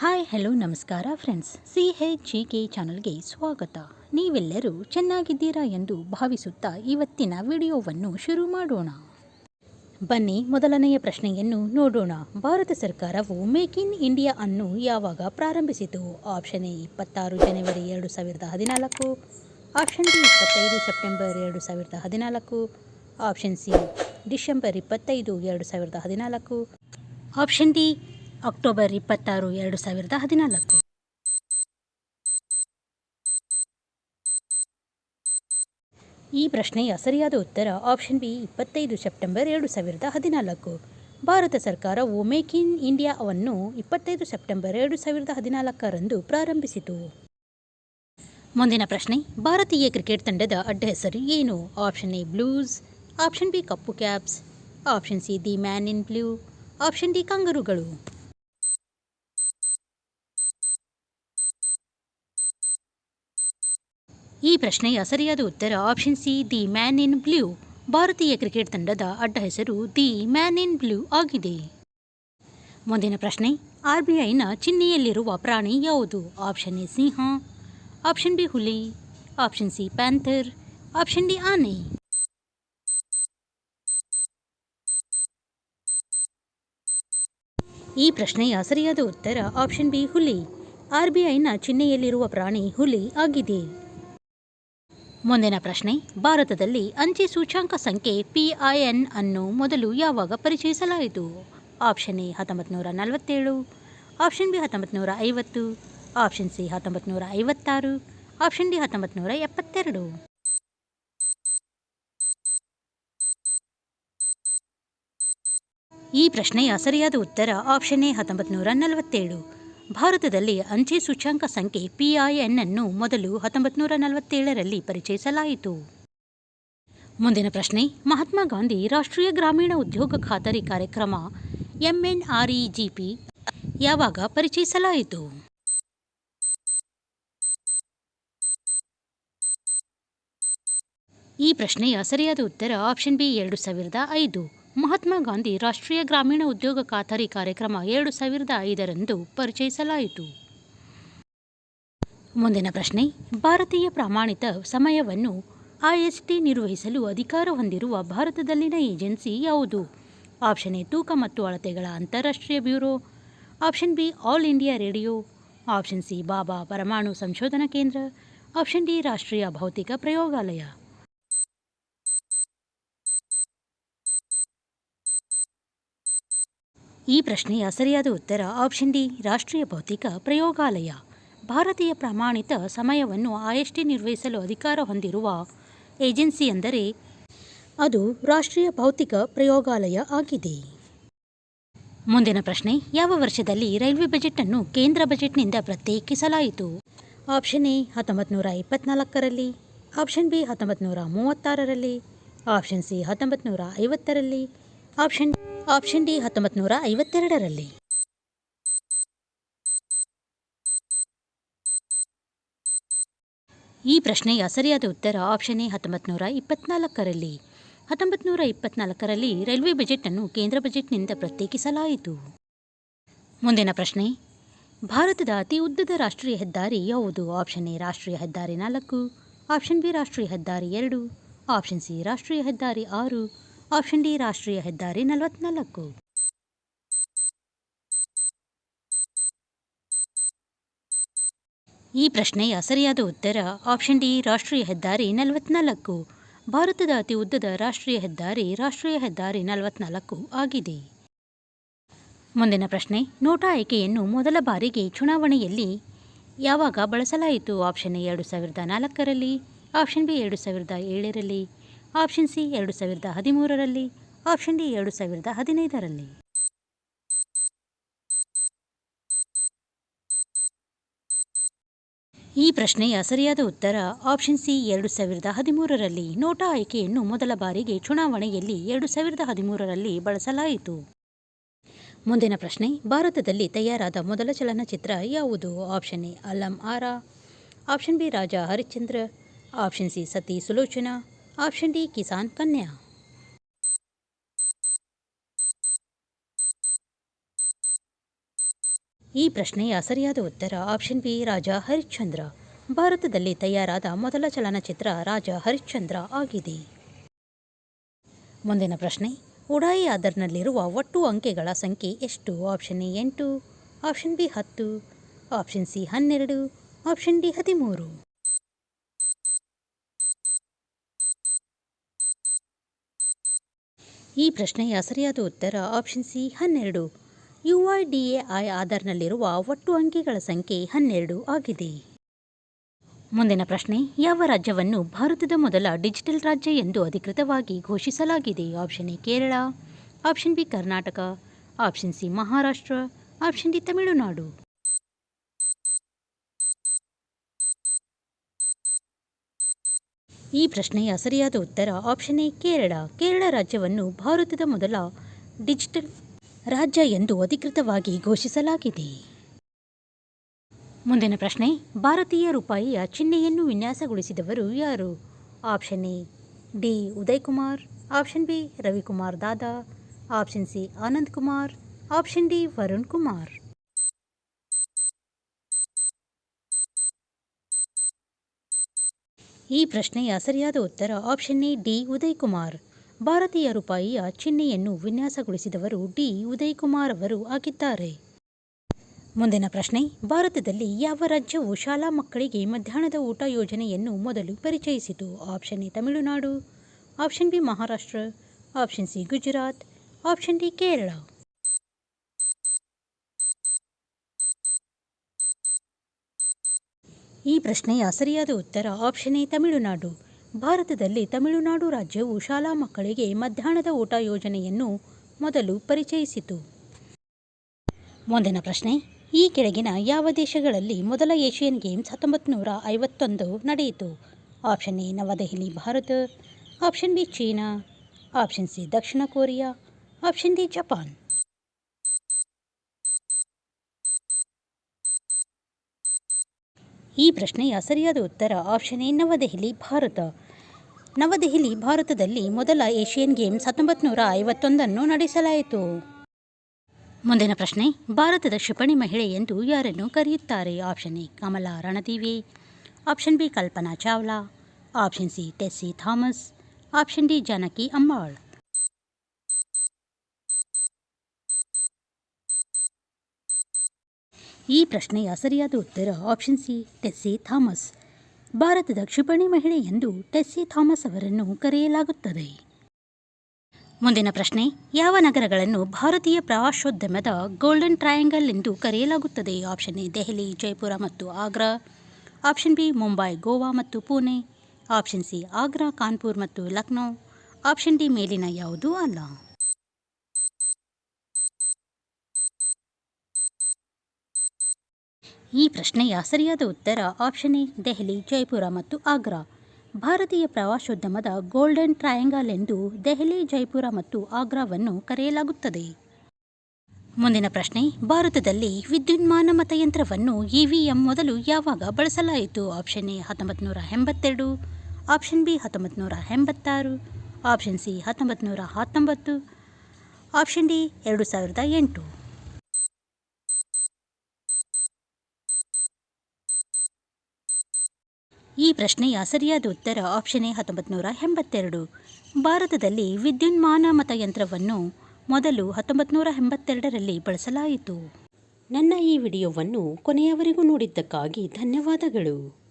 Hi, hello, ನಮಸ್ಕಾರ friends C H G K ಚಾನಲ್ಗೆ ಸ್ವಾಗತ. ನೀವೆಲ್ಲರೂ ಚೆನ್ನಾಗಿದ್ದೀರಾ ಎಂದು ಭಾವಿಸುತ್ತಾ ಇವತ್ತಿನ ವಿಡಿಯೋವನ್ನು ಶುರು ಮಾಡೋಣ. ಬನ್ನಿ, ಮೊದಲನೆಯ ಪ್ರಶ್ನೆಯನ್ನು ನೋಡೋಣ. ಭಾರತ ಸರ್ಕಾರವು ಮೇಕ್ ಇನ್ ಇಂಡಿಯಾ ಅನ್ನು ಯಾವಾಗ ಪ್ರಾರಂಭಿಸಿತು? ಆಪ್ಷನ್ ಎ, ಇಪ್ಪತ್ತಾರು ಜನವರಿ ಎರಡು ಸಾವಿರದ ಹದಿನಾಲ್ಕು. ಆಪ್ಷನ್ ಬಿ, ಇಪ್ಪತ್ತೈದು ಸೆಪ್ಟೆಂಬರ್ ಎರಡು ಸಾವಿರದ ಹದಿನಾಲ್ಕು. ಆಪ್ಷನ್ ಸಿ, ಡಿಸೆಂಬರ್ ಇಪ್ಪತ್ತೈದು ಎರಡು ಸಾವಿರದ ಹದಿನಾಲ್ಕು. ಆಪ್ಷನ್ ಡಿ ಅಕ್ಟೋಬರ್ ಇಪ್ಪತ್ತಾರು, ಎರಡು ಸಾವಿರದ ಹದಿನಾಲ್ಕು. ಈ ಪ್ರಶ್ನೆಯ ಸರಿಯಾದ ಉತ್ತರ ಆಪ್ಷನ್ ಬಿ, ಇಪ್ಪತ್ತೈದು ಸೆಪ್ಟೆಂಬರ್, ಎರಡು ಸಾವಿರದ ಹದಿನಾಲ್ಕು. ಭಾರತ ಸರ್ಕಾರವು ಮೇಕ್ ಇನ್ ಇಂಡಿಯಾವನ್ನು ಇಪ್ಪತ್ತೈದು ಸೆಪ್ಟೆಂಬರ್, ಎರಡು ಸಾವಿರದ ಹದಿನಾಲ್ಕರಂದು ಪ್ರಾರಂಭಿಸಿತು. ಮುಂದಿನ ಪ್ರಶ್ನೆ, ಭಾರತೀಯ ಕ್ರಿಕೆಟ್ ತಂಡದ ಅಡ್ಡ ಹೆಸರು ಏನು? Option A, blues. Option B, cup caps. Option C, the man in blue. Option D, ಕಂಗರುಗಳು. ಈ ಪ್ರಶ್ನೆಯ ಸರಿಯಾದ ಉತ್ತರ option C the man in blue ಭಾರತೀಯ ಕ್ರಿಕೆಟ್ ತಂಡದ ಅಡ್ಡ ಹೆಸರು ದಿ ಮ್ಯಾನ್ ಇನ್ ಬ್ಲೂ ಆಗಿದೆ. ಮುಂದಿನ ಪ್ರಶ್ನೆ ಆರ್ಬಿಐನ ಚಿಹ್ನೆಯಲ್ಲಿರುವ ಪ್ರಾಣಿ ಯಾವುದು? ಆಪ್ಷನ್ ಎ ಸಿಂಹ. ಆಪ್ಷನ್ ಬಿ ಹುಲಿ. Option C panther option D ಆನೆ. ಈ ಪ್ರಶ್ನೆಯ ಸರಿಯಾದ ಉತ್ತರ ಆಪ್ಷನ್ ಬಿ ಹುಲಿ. ಆರ್ಬಿಐನ ಚಿಹ್ನೆಯಲ್ಲಿರುವ ಪ್ರಾಣಿ ಹುಲಿ ಆಗಿದೆ. ಮುಂದಿನ ಪ್ರಶ್ನೆ, ಭಾರತದಲ್ಲಿ ಅಂಚೆ ಸೂಚ್ಯಾಂಕ ಸಂಖ್ಯೆ ಪಿಐಎನ್ ಅನ್ನು ಮೊದಲು ಯಾವಾಗ ಪರಿಚಯಿಸಲಾಯಿತು? ಆಪ್ಷನ್ ಎ ಹತ್ತೊಂಬತ್ತು ನೂರ ನಲವತ್ತೇಳು, ಆಪ್ಷನ್ ಬಿ ಹತ್ತೊಂಬತ್ತು ನೂರ ಐವತ್ತು, ಆಪ್ಷನ್ ಸಿ ಹತ್ತೊಂಬತ್ತು ನೂರ ಐವತ್ತಾರು, ಆಪ್ಷನ್ ಡಿ ಹತ್ತೊಂಬತ್ತು ನೂರ ಎಪ್ಪತ್ತೆರಡು. ಈ ಪ್ರಶ್ನೆಯ ಸರಿಯಾದ ಉತ್ತರ ಆಪ್ಷನ್ ಎ ಹತ್ತೊಂಬತ್ತು ನೂರ ನಲವತ್ತೇಳು. ಭಾರತದಲ್ಲಿ ಅಂಚೆ ಸೂಚ್ಯಾಂಕ ಸಂಖ್ಯೆ ಪಿಐಎನ್ ಅನ್ನು ಮೊದಲು ಹತ್ತೊಂಬತ್ತು ನೂರ ನಲವತ್ತೇಳರಲ್ಲಿ ಪರಿಚಯಿಸಲಾಯಿತು. ಮುಂದಿನ ಪ್ರಶ್ನೆ, ಮಹಾತ್ಮ ಗಾಂಧಿ ರಾಷ್ಟ್ರೀಯ ಗ್ರಾಮೀಣ ಉದ್ಯೋಗ ಖಾತರಿ ಕಾರ್ಯಕ್ರಮ ಎಂಎನ್ಆರ್ಇಜಿಪಿ ಯಾವಾಗ ಪರಿಚಯಿಸಲಾಯಿತು? ಈ ಪ್ರಶ್ನೆಯ ಸರಿಯಾದ ಉತ್ತರ ಆಪ್ಷನ್ ಬಿ ಎರಡು ಸಾವಿರದ ಐದು. ಮಹಾತ್ಮ ಗಾಂಧಿ ರಾಷ್ಟ್ರೀಯ ಗ್ರಾಮೀಣ ಉದ್ಯೋಗ ಖಾತರಿ ಕಾರ್ಯಕ್ರಮ ಎರಡು ಸಾವಿರದ ಐದರಂದು ಪರಿಚಯಿಸಲಾಯಿತು. ಮುಂದಿನ ಪ್ರಶ್ನೆ, ಭಾರತೀಯ ಪ್ರಮಾಣಿತ ಸಮಯವನ್ನು ಐಎಸ್ಟಿ ನಿರ್ವಹಿಸಲು ಅಧಿಕಾರ ಹೊಂದಿರುವ ಭಾರತದಲ್ಲಿನ ಏಜೆನ್ಸಿ ಯಾವುದು? ಆಪ್ಷನ್ ಎ, ತೂಕ ಮತ್ತು ಅಳತೆಗಳ ಅಂತಾರಾಷ್ಟ್ರೀಯ bureau. Option B, all India radio. Option C, Bhabha ಪರಮಾಣು ಸಂಶೋಧನಾ ಕೇಂದ್ರ. ಆಪ್ಷನ್ ಡಿ, ರಾಷ್ಟ್ರೀಯ ಭೌತಿಕ ಪ್ರಯೋಗಾಲಯ. ಈ ಪ್ರಶ್ನೆಯ ಸರಿಯಾದ ಉತ್ತರ ಆಪ್ಷನ್ ಡಿ ರಾಷ್ಟ್ರೀಯ ಭೌತಿಕ ಪ್ರಯೋಗಾಲಯ. ಭಾರತೀಯ ಪ್ರಮಾಣಿತ ಸಮಯವನ್ನು ಆಯಷ್ಟಿ ನಿರ್ವಹಿಸಲು ಅಧಿಕಾರ ಹೊಂದಿರುವ ಏಜೆನ್ಸಿ ಎಂದರೆ ಅದು ರಾಷ್ಟ್ರೀಯ ಭೌತಿಕ ಪ್ರಯೋಗಾಲಯ ಆಗಿದೆ. ಮುಂದಿನ ಪ್ರಶ್ನೆ, ಯಾವ ವರ್ಷದಲ್ಲಿ ರೈಲ್ವೆ ಬಜೆಟ್ ಅನ್ನು ಕೇಂದ್ರ ಬಜೆಟ್ನಿಂದ ಪ್ರತ್ಯೇಕಿಸಲಾಯಿತು? ಆಪ್ಷನ್ ಎ ಹತ್ತೊಂಬತ್ತು ನೂರ ಇಪ್ಪತ್ನಾಲ್ಕರಲ್ಲಿ. ಆಪ್ಷನ್ ಬಿ ಹತ್ತೊಂಬತ್ತು ನೂರ ಮೂವತ್ತಾರರಲ್ಲಿ. ಆಪ್ಷನ್ ಸಿ ಹತ್ತೊಂಬತ್ತು ನೂರ ಐವತ್ತರಲ್ಲಿ ಆಪ್ಷನ್ ಆಪ್ಷನ್ ಡಿ ಹತ್ತೊಂಬತ್ತು ನೂರ ಐವತ್ತೆರಡರಲ್ಲಿ. ಈ ಪ್ರಶ್ನೆಯ ಸರಿಯಾದ ಉತ್ತರ ಆಪ್ಷನ್ ಎ ಹತ್ತೊಂಬತ್ತು ನೂರ ಇಪ್ಪತ್ನಾಲ್ಕರಲ್ಲಿ. ಹತ್ತೊಂಬತ್ತು ನೂರ ಇಪ್ಪತ್ನಾಲ್ಕರಲ್ಲಿ ರೈಲ್ವೆ ಬಜೆಟ್ ಅನ್ನು ಕೇಂದ್ರ ಬಜೆಟ್ನಿಂದ ಪ್ರತ್ಯೇಕಿಸಲಾಯಿತು. ಮುಂದಿನ ಪ್ರಶ್ನೆ, ಭಾರತದ ಅತಿ ಉದ್ದದ ರಾಷ್ಟ್ರೀಯ ಹೆದ್ದಾರಿ ಯಾವುದು? ಆಪ್ಷನ್ ಎ ರಾಷ್ಟ್ರೀಯ ಹೆದ್ದಾರಿ ನಾಲ್ಕು, ಆಪ್ಷನ್ ಬಿ ರಾಷ್ಟ್ರೀಯ ಹೆದ್ದಾರಿ ಎರಡು, ಆಪ್ಷನ್ ಸಿ ರಾಷ್ಟ್ರೀಯ ಹೆದ್ದಾರಿ ಆರು ಆಪ್ಷನ್ ಡಿ ರಾಷ್ಟ್ರೀಯ ಹೆದ್ದಾರಿ ನಲವತ್ನಾಲ್ಕು. ಈ ಪ್ರಶ್ನೆಯ ಸರಿಯಾದ ಉತ್ತರ ಆಪ್ಷನ್ ಡಿ ರಾಷ್ಟ್ರೀಯ ಹೆದ್ದಾರಿ ನಲವತ್ನಾಲ್ಕು. ಭಾರತದ ಅತಿ ಉದ್ದದ ರಾಷ್ಟ್ರೀಯ ಹೆದ್ದಾರಿ ರಾಷ್ಟ್ರೀಯ ಹೆದ್ದಾರಿ ನಲವತ್ನಾಲ್ಕು ಆಗಿದೆ. ಮುಂದಿನ ಪ್ರಶ್ನೆ, ನೋಟಾ ಆಯ್ಕೆಯನ್ನು ಮೊದಲ ಬಾರಿಗೆ ಚುನಾವಣೆಯಲ್ಲಿ ಯಾವಾಗ ಬಳಸಲಾಯಿತು? ಆಪ್ಷನ್ ಎ ಎರಡು ಸಾವಿರದ ನಾಲ್ಕರಲ್ಲಿ, ಆಪ್ಷನ್ ಬಿ ಎರಡು ಸಾವಿರದ ಏಳರಲ್ಲಿ. ಆಪ್ಷನ್ ಸಿ ಎರಡು ಸಾವಿರದ ಹದಿಮೂರರಲ್ಲಿ, ಆಪ್ಷನ್ ಡಿ ಎರಡು ಸಾವಿರದ ಹದಿನೈದರಲ್ಲಿ. ಈ ಪ್ರಶ್ನೆಯ ಸರಿಯಾದ ಉತ್ತರ ಆಪ್ಷನ್ ಸಿ ಎರಡು ಸಾವಿರದ ಹದಿಮೂರರಲ್ಲಿ. ನೋಟಾ ಆಯ್ಕೆಯನ್ನು ಮೊದಲ ಬಾರಿಗೆ ಚುನಾವಣೆಯಲ್ಲಿ ಎರಡು ಸಾವಿರದ ಹದಿಮೂರರಲ್ಲಿ ಬಳಸಲಾಯಿತು. ಮುಂದಿನ ಪ್ರಶ್ನೆ, ಭಾರತದಲ್ಲಿ ತಯಾರಾದ ಮೊದಲ ಚಲನಚಿತ್ರ ಯಾವುದು? Option A, Alam Ara. Option B, Raja Harishchandra. Option C Sati Sulochana option D Kisan कन्या ಈ ಪ್ರಶ್ನೆಯ ಸರಿಯಾದ ಉತ್ತರ ಆಪ್ಷನ್ ಬಿ ರಾಜ ಹರಿಶ್ಚಂದ್ರ. ಭಾರತದಲ್ಲಿ ತಯಾರಾದ ಮೊದಲ ಚಲನಚಿತ್ರ ರಾಜ ಹರಿಶ್ಚಂದ್ರ ಆಗಿದೆ. ಮುಂದಿನ ಪ್ರಶ್ನೆ, ಉಡಾಯಿ ಆಧಾರ್ನಲ್ಲಿರುವ ಒಟ್ಟು ಅಂಕೆಗಳ ಸಂಖ್ಯೆ ಎಷ್ಟು? ಆಪ್ಷನ್ ಎ ಎಂಟು ಆಪ್ಷನ್ ಬಿ ಹತ್ತು ಆಪ್ಷನ್ ಸಿ ಹನ್ನೆರಡು ಆಪ್ಷನ್ ಡಿ ಹದಿಮೂರು. ಈ ಪ್ರಶ್ನೆಯ ಸರಿಯಾದ ಉತ್ತರ ಆಪ್ಷನ್ ಸಿ ಹನ್ನೆರಡು. U I D A I ಆಧಾರ್ನಲ್ಲಿರುವ ಒಟ್ಟು ಅಂಕೆಗಳ ಸಂಖ್ಯೆ ಹನ್ನೆರಡು ಆಗಿದೆ. ಮುಂದಿನ ಪ್ರಶ್ನೆ, ಯಾವ ರಾಜ್ಯವನ್ನು ಭಾರತದ ಮೊದಲ ಡಿಜಿಟಲ್ ರಾಜ್ಯ ಎಂದು ಅಧಿಕೃತವಾಗಿ ಘೋಷಿಸಲಾಗಿದೆ? Option A Kerala option B Karnataka option C Maharashtra option D Tamil Nadu. ಈ ಪ್ರಶ್ನೆಯ ಸರಿಯಾದ ಉತ್ತರ ಆಪ್ಷನ್ ಎ ಕೇರಳ. ಕೇರಳ ರಾಜ್ಯವನ್ನು ಭಾರತದ ಮೊದಲ ಡಿಜಿಟಲ್ ರಾಜ್ಯ ಎಂದು ಅಧಿಕೃತವಾಗಿ ಘೋಷಿಸಲಾಗಿದೆ. ಮುಂದಿನ ಪ್ರಶ್ನೆ, ಭಾರತೀಯ ರೂಪಾಯಿಯ ಚಿಹ್ನೆಯನ್ನು ವಿನ್ಯಾಸಗೊಳಿಸಿದವರು ಯಾರು? Option A, D Uday Kumar option B, Ravikumar Dada. Option C, Anand Kumar. Option D, Varun Kumar. ಈ ಪ್ರಶ್ನೆಯ ಸರಿಯಾದ ಉತ್ತರ option A D Uday Kumar ಭಾರತೀಯ ರೂಪಾಯಿಯ ಚಿಹ್ನೆಯನ್ನು ವಿನ್ಯಾಸಗೊಳಿಸಿದವರು ಡಿ ಉದಯ್ ಕುಮಾರ್ ಅವರು ಆಗಿದ್ದಾರೆ. ಮುಂದಿನ ಪ್ರಶ್ನೆ, ಭಾರತದಲ್ಲಿ ಯಾವ ರಾಜ್ಯವು ಶಾಲಾ ಮಕ್ಕಳಿಗೆ ಮಧ್ಯಾಹ್ನದ ಊಟ ಯೋಜನೆಯನ್ನು ಮೊದಲು ಪರಿಚಯಿಸಿತು? Option A Tamil Nadu. Option B Maharashtra. Option C Gujarat. Option D Kerala. ಈ ಪ್ರಶ್ನೆಯ ಸರಿಯಾದ ಉತ್ತರ ಆಪ್ಷನ್ ಎ ತಮಿಳುನಾಡು. ಭಾರತದಲ್ಲಿ ತಮಿಳುನಾಡು ರಾಜ್ಯವು ಶಾಲಾ ಮಕ್ಕಳಿಗೆ ಮಧ್ಯಾಹ್ನದ ಊಟ ಯೋಜನೆಯನ್ನು ಮೊದಲು ಪರಿಚಯಿಸಿತು. ಮುಂದಿನ ಪ್ರಶ್ನೆ, ಈ ಕೆಳಗಿನ ಯಾವ ದೇಶಗಳಲ್ಲಿ ಮೊದಲ ಏಷ್ಯನ್ ಗೇಮ್ಸ್ ಹತ್ತೊಂಬತ್ತು ನೂರ ಐವತ್ತೊಂದು ನಡೆಯಿತು? Option A, Navadehali, Bharat. Option B, China. Option C, Dakshina Korea. Option D, Japan. ಈ ಪ್ರಶ್ನೆಯ ಸರಿಯಾದ ಉತ್ತರ ಆಪ್ಷನ್ ಎ ನವದೆಹಲಿ, ಭಾರತ. ನವದೆಹಲಿ, ಭಾರತದಲ್ಲಿ ಮೊದಲ ಏಷ್ಯನ್ ಗೇಮ್ಸ್ ಹತ್ತೊಂಬತ್ತು ನೂರ ಐವತ್ತೊಂದನ್ನು ನಡೆಸಲಾಯಿತು. ಮುಂದಿನ ಪ್ರಶ್ನೆ, ಭಾರತದ ಕ್ಷಿಪಣಿ ಮಹಿಳೆ ಎಂದು ಯಾರನ್ನು ಕರೆಯುತ್ತಾರೆ? Option A, Kamala Ranadevi. Option B, Kalpana Chawla. Option C, Tessy Thomas. Option D, Janaki Ammal. ಈ ಪ್ರಶ್ನೆಯ ಸರಿಯಾದ ಉತ್ತರ ಆಪ್ಷನ್ ಸಿ ಟೆಸ್ಸಿ ಥಾಮಸ್ ಭಾರತದ ಕ್ಷಿಪಣಿ ಮಹಿಳೆ ಎಂದು ಟೆಸ್ಸಿ ಥಾಮಸ್ ಅವರನ್ನು ಕರೆಯಲಾಗುತ್ತದೆ. ಮುಂದಿನ ಪ್ರಶ್ನೆ, ಯಾವ ನಗರಗಳನ್ನು ಭಾರತೀಯ ಪ್ರವಾಸೋದ್ಯಮದ ಗೋಲ್ಡನ್ ಟ್ರಯಾಂಗಲ್ ಎಂದು ಕರೆಯಲಾಗುತ್ತದೆ? ಆಪ್ಷನ್ ಎ, ದೆಹಲಿ, ಜೈಪುರ ಮತ್ತು ಆಗ್ರಾ. ಆಪ್ಷನ್ ಬಿ, ಮುಂಬೈ, ಗೋವಾ ಮತ್ತು ಪುಣೆ. ಆಪ್ಷನ್ ಸಿ, ಆಗ್ರಾ, ಕಾನ್ಪುರ್ ಮತ್ತು ಲಕ್ನೋ. ಆಪ್ಷನ್ ಡಿ, ಮೇಲಿನ ಯಾವುದೂ ಅಲ್ಲ. ಈ ಪ್ರಶ್ನೆಯ ಸರಿಯಾದ ಉತ್ತರ ಆಪ್ಷನ್ ಎ, ದೆಹಲಿ, ಜೈಪುರ ಮತ್ತು ಆಗ್ರಾ. ಭಾರತೀಯ ಪ್ರವಾಸೋದ್ಯಮದ ಗೋಲ್ಡನ್ ಟ್ರಯಾಂಗಲ್ ಎಂದು ದೆಹಲಿ, ಜೈಪುರ ಮತ್ತು ಆಗ್ರಾವನ್ನು ಕರೆಯಲಾಗುತ್ತದೆ. ಮುಂದಿನ ಪ್ರಶ್ನೆ, ಭಾರತದಲ್ಲಿ ವಿದ್ಯುನ್ಮಾನ ಮತಯಂತ್ರವನ್ನು ಇವಿಎಂ ಮೊದಲು ಯಾವಾಗ ಬಳಸಲಾಯಿತು? ಆಪ್ಷನ್ ಎ ಹತ್ತೊಂಬತ್ತು ನೂರ ಎಂಬತ್ತೆರಡು. ಆಪ್ಷನ್ ಬಿ ಹತ್ತೊಂಬತ್ತು ನೂರ ಎಂಬತ್ತಾರು. ಆಪ್ಷನ್ ಸಿ ಹತ್ತೊಂಬತ್ತು ನೂರ ಹತ್ತೊಂಬತ್ತು. ಆಪ್ಷನ್ ಡಿ, ಎರಡು ಸಾವಿರದ ಎಂಟು. ಈ ಪ್ರಶ್ನೆಯ ಸರಿಯಾದ ಉತ್ತರ ಆಪ್ಷನ್ ಎ ಹತ್ತೊಂಬತ್ತು ನೂರ ಎಂಬತ್ತೆರಡು. ಭಾರತದಲ್ಲಿ ವಿದ್ಯುನ್ಮಾನ ಮತಯಂತ್ರವನ್ನು ಮೊದಲು ಹತ್ತೊಂಬತ್ತು ನೂರ ಎಂಬತ್ತೆರಡರಲ್ಲಿ ಬಳಸಲಾಯಿತು. ನನ್ನ ಈ ವಿಡಿಯೋವನ್ನು ಕೊನೆಯವರೆಗೂ ನೋಡಿದ್ದಕ್ಕಾಗಿ ಧನ್ಯವಾದಗಳು.